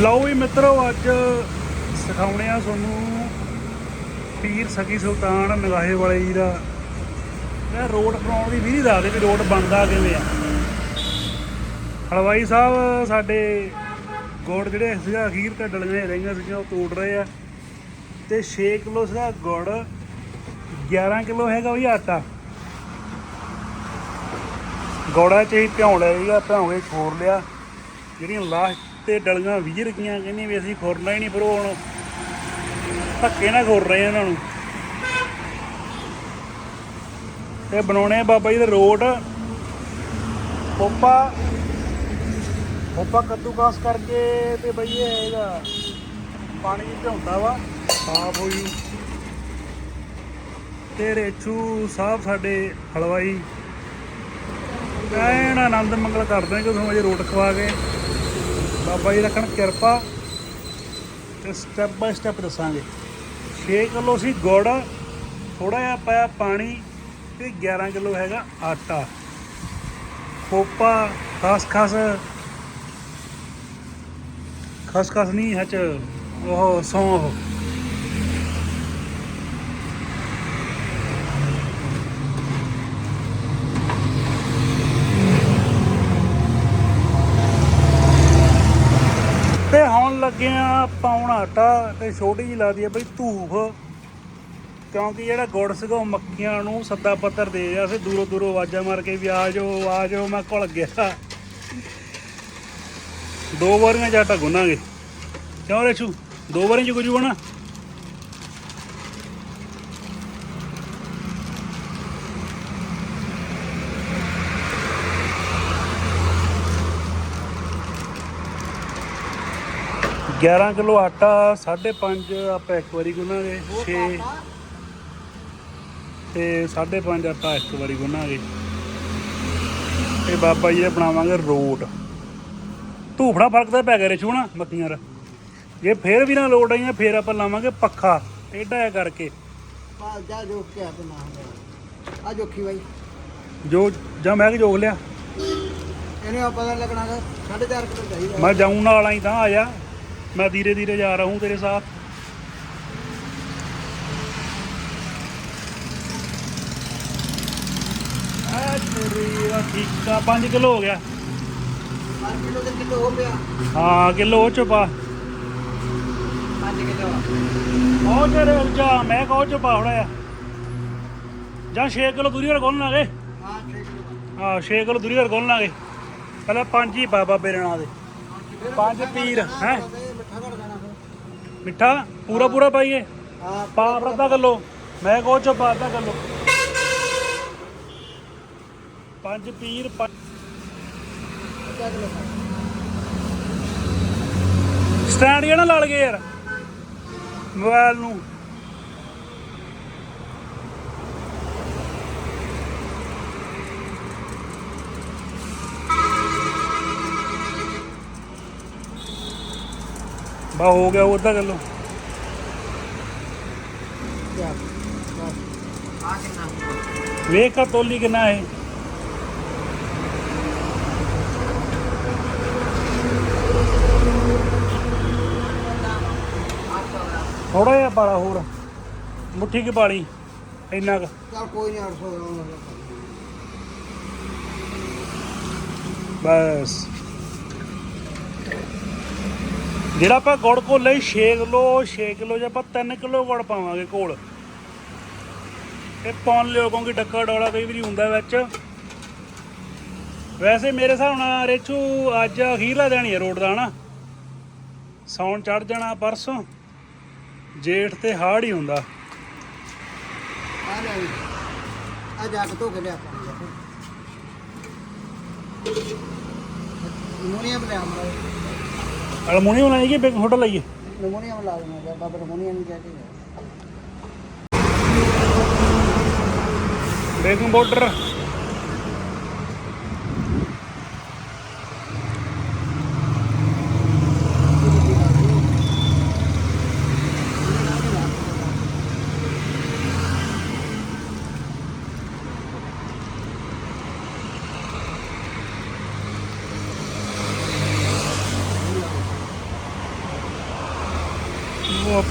ਲਓ ਵੀ ਮਿੱਤਰੋ, ਅੱਜ ਸਿਖਾਉਣੇ ਆ ਤੁਹਾਨੂੰ ਪੀਰ ਸਕੀ ਸੁਲਤਾਨ ਨਗਾਹੇ ਵਾਲੇ ਜੀ ਦਾ। ਇਹ ਰੋਡ ਬਣਾਉਣ ਦੀ ਵਿਧੀ ਦੱਸਦੇ ਵੀ ਰੋਡ ਬਣਦਾ ਕਿਵੇਂ ਆ। ਹਲਵਾਈ ਸਾਹਿਬ, ਸਾਡੇ ਗੁੜ ਜਿਹੜੇ ਸੀਗਾ, ਅਖੀਰ ਤੇ ਡਲੀਆਂ ਰਹੀਆਂ ਸੀਗੀਆਂ, ਉਹ ਤੋੜ ਰਹੇ ਆ। ਤੇ 6 ਕਿਲੋ ਸੀਗਾ ਗੁੜ 11 ਕਿਲੋ ਹੈਗਾ ਵੀ ਆਟਾ। ਗੋੜਾ ਚ ਹੀ ਭਿਉਂ ਲਿਆ ਸੀਗਾ, ਭਿਉਂ ਕੇ ਖੋਰ ਲਿਆ। ਜਿਹੜੀਆਂ ਲਾਸਟ ਤੇ ਡਲੀਆਂ ਵਿਜਰ ਗਈਆਂ ਕਹਿੰਦੇ ਵੀ ਅਸੀਂ ਖੋਰਨਾ ਹੀ ਨਹੀਂ ਪਰ ਉਹ ਹੁਣ ਧੱਕੇ ਨਾਲ ਖੋਰ ਰਹੇ ਆ ਇਹਨਾਂ ਨੂੰ। ਤੇ ਬਣਾਉਣੇ ਬਾਬਾ ਜੀ ਦੇ ਰੋਡ। ਪੋਪਾ ਪੋਪਾ ਕੱਦੂਕਾਸ ਕਰਕੇ ਤੇ ਬਈ ਇਹ ਇਹਦਾ ਪਾਣੀ ਚ ਭਿਉਂਦਾ ਵਾ। ਸਾਫ਼ ਹੋਈ ਜੂ। ਤੇ ਰੇਚੂ ਸਾਹਿਬ ਸਾਡੇ ਹਲਵਾਈ। ਐਨ ਆਨੰਦ ਮੰਗਲ ਕਰਦੇ ਆ ਕਿ ਤੁਹਾਨੂੰ ਅਜੇ ਰੋਟ ਖਵਾ ਕੇ। ਬਾਬਾ ਜੀ ਰੱਖਣ ਕਿਰਪਾ ਤੇ ਸਟੈਪ ਬਾਈ ਸਟੈਪ ਦੱਸਾਂਗੇ। 6 ਕਿਲੋ ਸੀ ਗੁੜ ਥੋੜਾ ਜਿਹਾ ਪਾਇਆ ਪਾਣੀ ਤੇ 11 ਕਿਲੋ ਹੈਗਾ ਆਟਾ। ਖੋਪਾ ਖਸ ਖਸ ਖਸ ਖਸ ਨਹੀਂ ਹਚ ਉਹ ਸੌਂਫ। ਆਟਾ ਤੇ ਛੋਟੀ ਜੀ ਲੱਗਦੀ ਹੈ ਬਈ ਧੂਫ। ਕਿਉਂਕਿ ਜਿਹੜਾ ਗੁੜ ਸੀਗਾ ਉਹ ਮੱਕੀਆਂ ਨੂੰ ਸੱਦਾ ਪੱਤਰ ਦੇ ਰਿਹਾ ਸੀ, ਦੂਰੋਂ ਦੂਰੋਂ ਆਵਾਜ਼ਾਂ ਮਾਰ ਕੇ ਵੀ ਆ ਜਾਓ ਆ ਜਾਓ, ਮੈਂ ਕੋਲ ਗਿਆ। ਦੋ ਵਾਰੀਆਂ ਜਾਟਾ ਗੁੰਨਾਂਗੇ। ਕਿਉਂ ਰੇਸ਼ੂ? ਦੋ ਵਾਰੀਆਂ ਚ ਕੁਝ ਬਣਾ 11 ਕਿਲੋ ਆਟਾ 5.5 ਆਪਾਂ ਇੱਕ ਵਾਰੀ ਗੁੰਨਾਂਗੇ ਛੇ। ਤੇ 5.5 ਆਟਾ ਇੱਕ ਵਾਰੀ ਗੁੰਨਾਂਗੇ। ਤੇ ਬਾਬਾ ਜੀ ਇਹ ਬਣਾਵਾਂਗੇ ਰੋਟ ਧੂਫੜਾ ਫ਼ਰਕ ਤਾਂ ਪੈ ਗਿਆ ਰੇ ਛੂਣਾ ਮੱਕੀਆਂ ਦਾ। ਜੇ ਫੇਰ ਵੀ ਨਾ ਲੋੜ ਆਈਆਂ ਫੇਰ ਆਪਾਂ ਲਾਵਾਂਗੇ ਪੱਖਾ ਟੇਢਾ ਕਰਕੇ। ਜੋ ਮੈਂ ਕਿ ਜੋਗ ਲਿਆ? ਇਹਨੇ ਆਪਾਂ ਦਾ ਲੱਗਣਾ 4.5 ਕਿਲੋ ਚਾਹੀਦਾ। ਮੈਂ ਜਾਉਂ ਨਾਲ ਆਈ ਤਾਂ ਆਇਆ मैं धीरे धीरे जा रहा हूँ तेरे साथ ਆ ਤੇਰੀ ਦਾ ਠੀਕ ਆ 5 ਕਿਲੋ ਹੋ ਗਿਆ 5 ਕਿਲੋ ਤੇ ਕਿਲੋ ਹੋ ਗਿਆ ਹਾਂ ਕਿਲੋ ਉਹ ਚ ਪਾ 5 ਕਿਲੋ ਉਹ ਤੇਰੇ ਜਾ ਮੈਂ ਕਹੋ ਚ ਪਾ ਹੋਣਾ ਆ ਜਾਂ 6 ਕਿਲੋ ਦੂਰੀ ਹੋਰ ਖੋਲ ਲਾਂਗੇ ਹਾਂ 6 ਕਿਲੋ ਹਾਂ 6 ਕਿਲੋ ਦੂਰੀ ਹੋਰ ਖੋਲ ਲਾਂਗੇ ਪਹਿਲਾਂ 5 ਹੀ ਪਾ ਬਾਬੇ ਦੇ ਨਾਂ ਦੇ ਪੰਜ ਪੀਰ ਹੈ ਮਿੱਠਾ ਕਰ ਦੇਣਾ ਫਿਰ ਮਿੱਠਾ ਪੂਰਾ ਪੂਰਾ ਪਾਈਏ। ਹਾਂ ਪਾ ਅੱਧਾ ਕਿਲੋ ਮੈਂ ਕਹੋ ਚ ਪਾ ਅੱਧਾ ਕਿਲੋ ਪੰਜ ਪੀਰ ਸਟੈਂਡ ਜਿਹੜਾ ਲਾ ਲਗੇ ਯਾਰ ਮੋਬਾਈਲ ਨੂੰ। ਬਾ ਹੋ ਗਿਆ ਉਹ ਅੱਧਾ ਕਿਲੋ। ਆ ਕਿੰਨਾ ਵੇਖ ਤੋਲੀ ਕਿੰਨਾ ਹੈ ਥੋੜਾ ਜਿਹਾ ਪਾਲਾ ਹੋਰ ਮੁੱਠੀ ਕੀ ਪਾਲੀ ਇੰਨਾ ਕੁ। ਚਲ ਕੋਈ ਨਹੀਂ 800 ਗ੍ਰਾਮ ਬਸ। ਜਿਹੜਾ ਆਪਾਂ ਗੁੜ ਘੋਲੇ 6 ਕਿਲੋ 6 ਕਿਲੋ ਜੇ ਆਪਾਂ 3 ਕਿਲੋ ਗੁੜ ਪਾਵਾਂਗੇ ਘੋਲ। ਇਹ ਪਾਉਣ ਲਿਓ ਕਿਉਂਕਿ ਡੱਕਾ ਡੋਲਾ ਕਈ ਵਾਰੀ ਹੁੰਦਾ ਵਿੱਚ। ਵੈਸੇ ਮੇਰੇ ਹਿਸਾਬ ਨਾਲ ਰੇਚੂ ਅੱਜ ਅਖੀਰਲਾ ਦਿਨ ਹੀ ਰੋਡ ਦਾ, ਹਨਾ? ਸੌਣ ਚੜ ਜਾਣਾ ਪਰਸੋਂ। ਜੇਠ ਤੇ ਹਾੜ ਹੀ ਹੁੰਦਾ। ਆ ਲੈ ਆ ਜਾ ਕੇ ਧੋ ਕੇ ਲਿਆ ਨਮੂਨੀਅਮ ਲੈ ਆਮਰਾ ਅਲਮੂਨੀਅਮ ਲਾਈਏ ਕਿ ਸੋਡਾ ਲਾਈਏ? ਨਮੂਨੀਅਮ ਲਾ ਦੇਣਾ ਬਾਬਾ ਨਮੂਨੀਅਮ ਨਹੀਂ ਕਹਿੰਦੇ ਬੇਕਿੰਗ ਪਾਊਡਰ।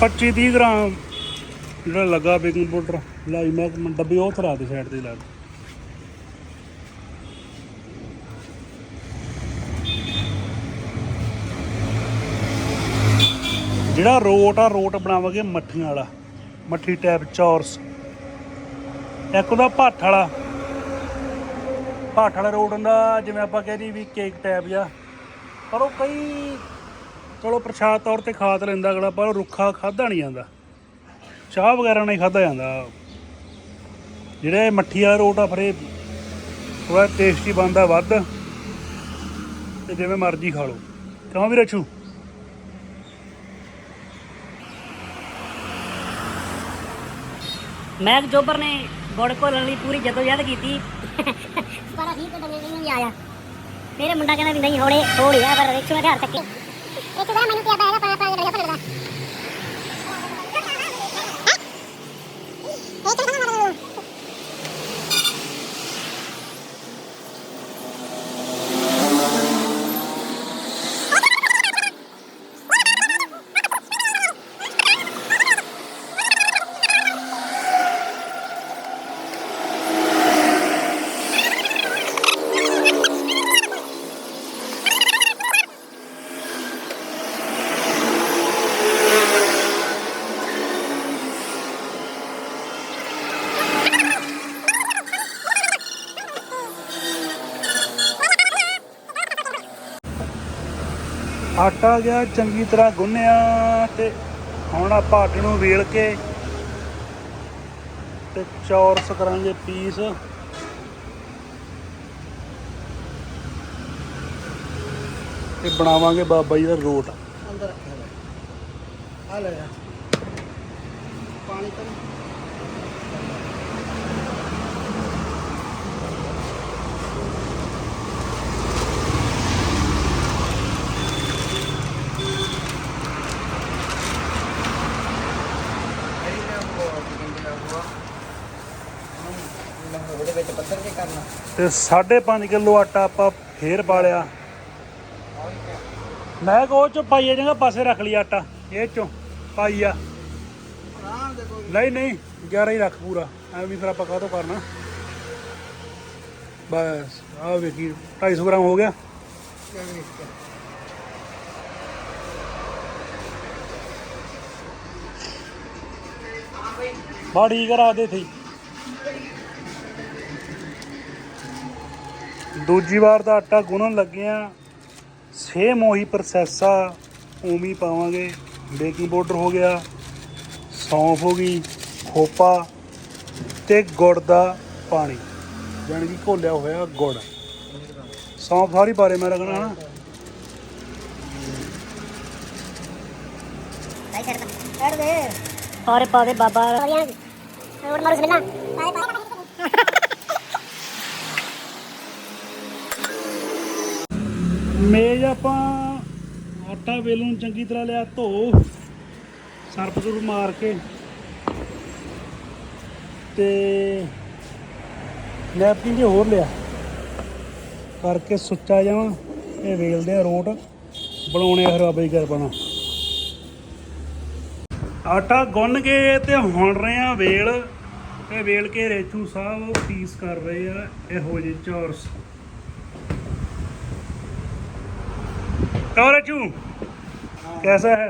25 30 ਗ੍ਰਾਮ। ਜਿਹੜਾ ਲੱਗਾ ਬੇਕਿੰਗ ਪਾਊਡਰ ਲਾਈ ਮੈਂ ਇੱਕ ਡੱਬੀ ਉਹ ਥਰਾ ਦੇ ਸਾਈਡ ਤੇ ਲਾ ਦੇ ਜਿਹੜਾ ਰੋਟ ਆ, ਰੋਟ ਬਣਾਵਾਂਗੇ ਮੱਠੀਆਂ ਵਾਲਾ। ਮੱਠੀ ਟੈਪ ਚੌਰਸ। ਇੱਕ ਉਹਦਾ ਭੱਠ ਵਾਲਾ। ਭੱਠ ਵਾਲਾ ਰੋਟ ਹੁੰਦਾ, ਜਿਵੇਂ ਆਪਾਂ ਕਹਿੰਦੇ ਵੀ ਕੇਕ ਟੈਪ ਜਾਂ ਪਰ ਉਹ ਕਈ ਚਲੋ ਪ੍ਰਸ਼ਾਦ ਤੌਰ ਤੇ ਖਾ ਤਾਂ ਲੈਂਦਾ ਅਗਲਾ ਪਰ ਰੁੱਖਾ ਖਾਦਾ ਨਹੀਂ ਜਾਂਦਾ। ਚਾਹ ਵਗੈਰਾ ਨਹੀਂ ਖਾਦਾ ਜਾਂਦਾ। ਜਿਹੜਾ ਇਹ ਮੱਠੀ ਵਾਲਾ ਰੋਟ ਆ ਫਿਰ ਥੋੜਾ ਟੇਸਟੀ ਬਣਦਾ ਵੱਧ। ਤੇ ਜਿਵੇਂ ਮਰਜ਼ੀ ਖਾ ਲਓ। ਕਿਉਂ ਵੀ ਰਚੂ ਮੈਕ ਜੋਬਰ ਨੇ ਗੁੜ ਘੋਲਣ ਲਈ ਪੂਰੀ ਜਦੋਜਹਿਦ ਕੀਤੀ। ਪਰ ਅਸੀਂ ਤਾਂ ਡੰਗੇ ਨਹੀਂ ਆਇਆ। ਮੇਰੇ ਮੁੰਡਾ ਕਹਿੰਦਾ ਵੀ ਨਹੀਂ ਹੋੜੇ ਹੋੜੀ ਆ ਪਰ ਰਿਕਸ਼ਾ ਦੇ ਹੱਥ ਤੱਕ ਇੱਕ ਵਾਰ ਮੈਨੂੰ ਕਿਹਾ ਪਾਏਗਾ ਪਾਇਆ ਆਟਾ ਗਿਆ ਚੰਗੀ ਤਰ੍ਹਾਂ ਗੁੰਨਿਆ ਤੇ ਹੁਣ ਆਪਾਂ ਆਟੇ ਨੂੰ ਵੇਲ ਕੇ ਤੇ ਚੌਰਸ ਕਰਾਂਗੇ ਪੀਸ। ਤੇ ਬਣਾਵਾਂਗੇ ਬਾਬਾ ਜੀ ਦਾ ਰੋਟ। ਅੰਦਰ ਰੱਖਿਆ ਆ ਲੈ ਪਾਣੀ ਤਾਂ ਨਹੀਂ। ਉਹਦੇ ਵਿੱਚ ਪੱਥਰ ਕੇ ਕਰਨਾ ਤੇ 5.5 ਕਿਲੋ ਆਟਾ ਆਪਾਂ ਫੇਰ ਬਾਲਿਆ ਮੈਂ ਕੋ ਚ ਪਾਈਏ ਜਗਾ ਪਾਸੇ ਰੱਖ ਲਈ ਆਟਾ, ਇਹ ਚੋਂ ਪਾਈਆ ਨਹੀਂ ਨਹੀਂ 11 ਹੀ ਰੱਖ ਪੂਰਾ, ਐਵੇਂ ਵੀ ਫਿਰ ਆਪਾਂ ਕਾਹਤੋਂ ਕਰਨਾ। ਬਸ, ਆਹ ਵੇਖੀ 250 ਗ੍ਰਾਮ ਹੋ ਗਿਆ। ਬਾ ਠੀਕ ਕਰਾ ਦੇ ਥੀ ਦੂਜੀ ਵਾਰ ਦਾ ਆਟਾ ਗੁੰਨਣ ਲੱਗੇ ਆ। ਸੇਮ ਉਹੀ ਪ੍ਰੋਸੈਸ ਆ। ਉਵੇਂ ਹੀ ਪਾਵਾਂਗੇ। ਬੇਕਿੰਗ ਪਾਊਡਰ ਹੋ ਗਿਆ। ਸੌਂਫ ਹੋ ਗਈ ਖੋਪਾ ਤੇ ਗੁੜ ਦਾ ਪਾਣੀ। ਜਾਣੀ ਕਿ ਘੋਲਿਆ ਹੋਇਆ ਗੁੜ। ਸੌਂਫ ਸਾਰੀ ਬਾਰੇ ਮੈਂ ਰੱਖਣਾ ਹਨਾ ਛੱਡ ਛੱਡ ਦੇ। ਔਰੇ ਪਾਵੇ ਬਾਬਾ। ਹੋਰ ਮਾਰੋ ਬਿਸਮਿਲ੍ਲਾ ਪਾਏ ਪਾਏ ਮੇਜ਼ ਆਪਾਂ ਆਟਾ ਵੇਲਣ ਚੰਗੀ ਤਰ੍ਹਾਂ ਲਿਆ, ਧੋ ਸਰਫ ਸੁਰ ਮਾਰ ਕੇ ਤੇ ਨੈਪਕਿਨ ਜੇ ਹੋਰ ਲਿਆ। ਕਰਕੇ ਸੁੱਚਾ ਜਾਵਾਂ, ਇਹ ਵੇਲਦੇ ਆ ਰੋਟ, ਬਣਾਉਣੇ ਆ ਹਰਾਬਈ ਕਰ ਬਣਾ ਆਟਾ ਗੁੰਨ ਕੇ ਤੇ ਹੁਣ ਰਹੇ ਆ ਵੇਲ। ਇਹ ਵੇਲ ਕੇ ਰੇਚੂ ਸਾਹਿਬ ਪੀਸ ਕਰ ਰਹੇ ਆ, ਇਹੋ ਜਿਹੇ ਚੌਰਸ। ਕੌਰ ਰੇਚੂ कैसा है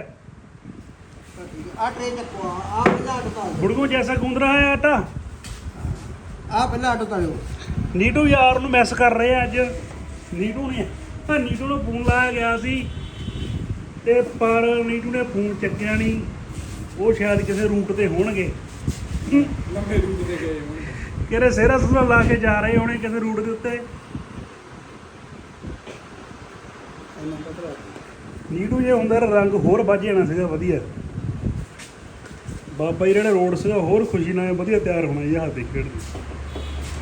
ਆ ਟਰੇ ਚੱਕੋ ਆ ਪਹਿਲਾਂ ਆਟੋ ਤਾਲ बुड़गू जैसा गूंद रहा है आटा ਆ ਪਹਿਲਾਂ ਆਟੋ ਤਾਲਿਓ ਨੀਟੂ ਯਾਰ ਨੂੰ ਮਿਸ ਕਰ ਰਹੇ ਆ ਅੱਜ ਨੀਟੂ ਨੇ ਆ ਨੀਟੂ ਨੂੰ ਫੋਨ ਲਾਇਆ ਗਿਆ ਸੀ ਤੇ ਪਰ ਨੀਟੂ ਨੇ ਫੋਨ ਚੱਕਿਆ ਨਹੀਂ ਉਹ ਸ਼ਾਇਦ ਕਿਸੇ ਰੂਟ ਤੇ ਹੋਣਗੇ ਲੰਬੇ ਰੂਟ ਤੇ ਗਏ ਹੋਣਗੇ ਕਿਹੜੇ ਸੇਰਾ ਸੁਰਾ ਲਾ ਕੇ ਜਾ ਰਹੇ ਹੋਣੇ ਕਿਸੇ ਰੂਟ ਦੇ ਉੱਤੇ ਨੀਟੂ ਜੇ ਹੁੰਦਾ ਤਾਂ ਰੰਗ ਹੋਰ ਵੱਜ ਜਾਣਾ ਸੀਗਾ ਵਧੀਆ। ਬਾਬਾ ਜੀ ਜਿਹੜੇ ਰੋਡ ਸੀਗਾ ਹੋਰ ਖੁਸ਼ੀ ਨਾਲ ਵਧੀਆ ਤਿਆਰ ਹੋਣਾ ਇਹ ਹੱਥ ਖੇਡ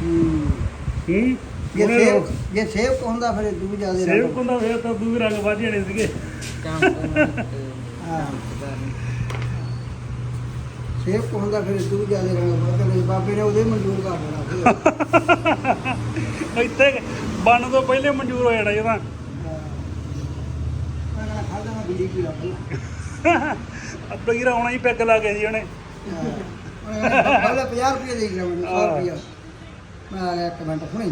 ਹੂੰ। ਹੂੰ। ਜੇ ਉਹਨੇ ਸੇਵ ਜੇ ਸੇਵ ਹੁੰਦਾ ਫਿਰ ਦੂ ਜਿਆਦੇ ਸੇਵ ਹੁੰਦਾ ਹੋਇਆ ਤਾਂ ਦੂਰ ਰੰਗ ਵੱਜ ਜਾਣੇ ਸੀਗੇ। ਹਾਂ। ਸੇਵ ਹੁੰਦਾ ਫਿਰ ਦੂ ਜਿਆਦੇ ਰੰਗ ਬਦਲ ਬਾਬੇ ਨੇ ਉਹਦੇ ਮਨਜ਼ੂਰ ਕਰ ਦੇਣਾ ਇੱਥੇ ਬਣਨ ਤੋਂ ਪਹਿਲੇ ਮਨਜ਼ੂਰ ਹੋ ਜਾਣਾ ਇਹ ਤਾਂ ਮੈਂ ਕਹਿੰਦਾ ਖਾਦਾ ਮੈਂ ਬਿਜਲੀ ਪੀ ਲਾ ਪਹਿਲਾਂ ਅੱਧਾ ਹੀ ਆਉਣਾ ਹੀ ਪੈਗ ਲਾ ਕੇ ਜੀ ਉਹਨੇ। ਪਹਿਲੇ 50 ਰੁਪਏ ਦੇ ਗਿਆ ਮੈਨੂੰ 100 ਰੁਪਏ। ਮੈਂ ਆ ਗਿਆ ਇੱਕ ਮਿੰਟ ਹੁਣੇ।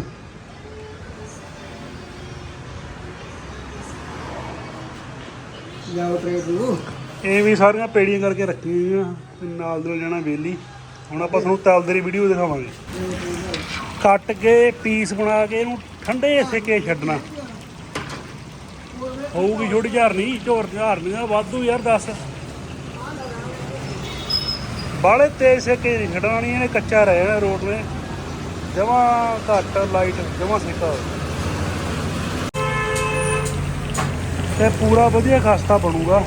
ਜਾਓ ਟ੍ਰੇਡ ਨੂੰ। ਇਹ ਵੀ ਸਾਰੀਆਂ ਪੇੜੀਆਂ ਕਰਕੇ ਰੱਖੀਆਂ ਹੋਈਆਂ ਤੇ ਨਾਲ ਦੇ ਜਾਣਾ ਵੇਲੀ। ਹੁਣ ਆਪਾਂ ਤੁਹਾਨੂੰ ਤਲਦੇ ਦੀ ਵੀਡੀਓ ਦਿਖਾਵਾਂਗੇ ਕੱਟ ਕੇ ਪੀਸ ਬਣਾ ਕੇ ਇਹਨੂੰ ਠੰਡੇ ਸੇਕੇ ਛੱਡਣਾ। ਹੋਊਗੀ ਛੋਟੀ ਝਾਰਨੀ ਝੋਰ ਝਾਰਨੀ ਦਾ ਵਾਧੂ ਯਾਰ ਦੱਸ। ਬਾਲੇ ਤੇਜ਼ ਸੇਕੇ ਨਹੀਂ ਛੱਡਣਾ ਨਹੀਂ ਇਹਨੇ ਕੱਚਾ ਰਹਿ ਜਾਣਾ ਰੋਡ ਨੇ। ਜਮਾ ਘੱਟ ਲਾਈਟ ਜਮਾ ਸੇਕਾ। ਤੇ ਪੂਰਾ ਵਧੀਆ ਖਸਤਾ ਬਣੂਗਾ।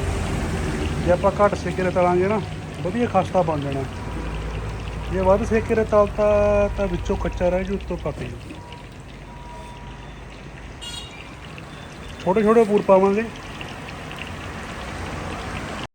ਜੇ ਆਪਾਂ ਘੱਟ ਸੇਕੇ ਤੇ ਤਲਾਂਗੇ ਨਾ, ਵਧੀਆ ਖਸਤਾ ਬਣ ਜਾਣਾ। ਜੇ ਵੱਧ ਸੇਕੇ ਤੇ ਤਲਤਾ ਤਾਂ ਵਿੱਚੋਂ ਕੱਚਾ ਰਹਿ ਜੂ, ਉੱਤੋਂ ਪੱਕ ਜੂ। ਛੋਟੇ ਛੋਟੇ ਪੂਰ ਪਾਵਾਂਗੇ।